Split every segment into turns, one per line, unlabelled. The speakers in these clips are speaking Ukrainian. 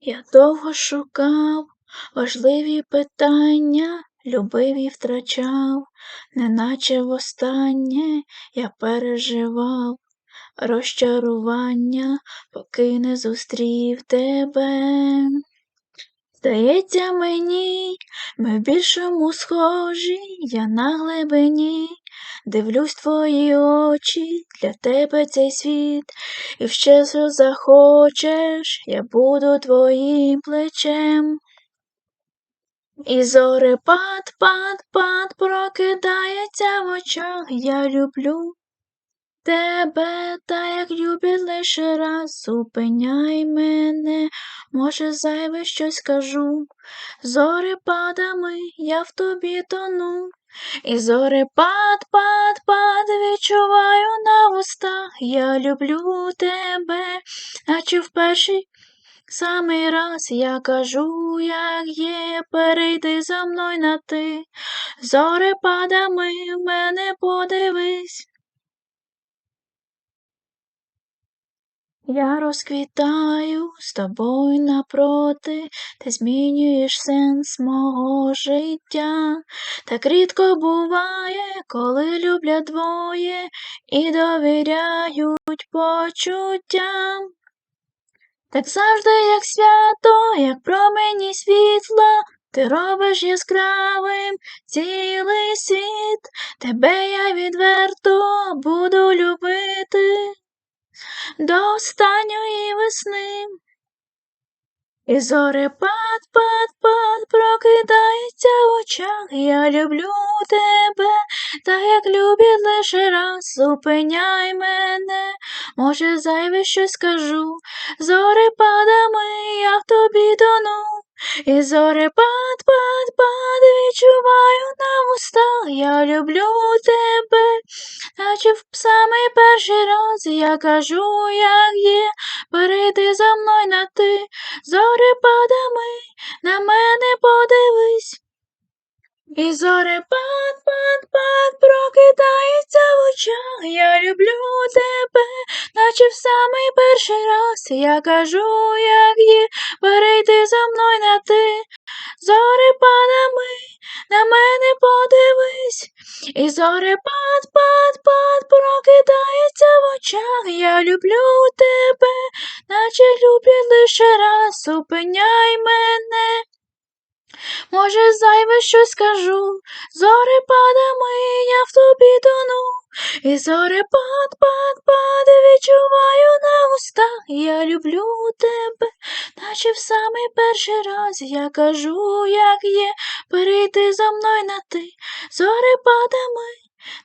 Я довго шукав важливі питання, любив і втрачав, неначе востаннє я переживав розчарування, поки не зустрів тебе. Здається мені, ми більшому схожі, я на глибині, дивлюсь твої очі, для тебе цей світ, і в що захочеш, я буду твоїм плечем. І зорепад, пад, пад прокидається в очах, я люблю тебе, та як любить лише раз, зупиняй мене, може, зайве щось скажу. Зорепадами я в тобі тону. І зори пад, пад, відчуваю на вустах, я люблю тебе, а чи в перший самий раз я кажу, як є, перейди за мною на ти, Зори падами в мене подивись. Я розквітаю з тобою напроти, ти змінюєш сенс мого життя. Так рідко буває, коли люблять двоє і довіряють почуттям. Так завжди, як свято, як промені світла, ти робиш яскравим цілий світ, тебе я відверто буду любити до останньої весни. І зорепад, пад, пад прокидається в очах. Я люблю тебе, та як любить лише раз, зупиняй мене, може, зайве щось скажу. Зорепадами я в тобі тону. І зорепад, пад, пад, відчуваю на вустах, я люблю тебе, наче в самий перший раз. Я кажу, як є, перейди за мною на ти, зорепадами на мене подивись. І зорепад, пад, пад прокидається в очах, я люблю тебе, наче в самий перший раз. Я кажу, як є, і зорепад, пад, пад прокидається в очах, я люблю тебе, наче люблять лише раз, зупиняй мене. Може, зайве що скажу, зорепадами я в тобі тону, і зорепад, пад, пад, відчуваю на устах, я люблю тебе, наче в самий перший раз я кажу, як є, перейди за мною на ти, Зори падами,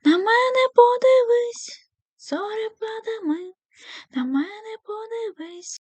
на мене подивись, Зори падами, на мене подивись.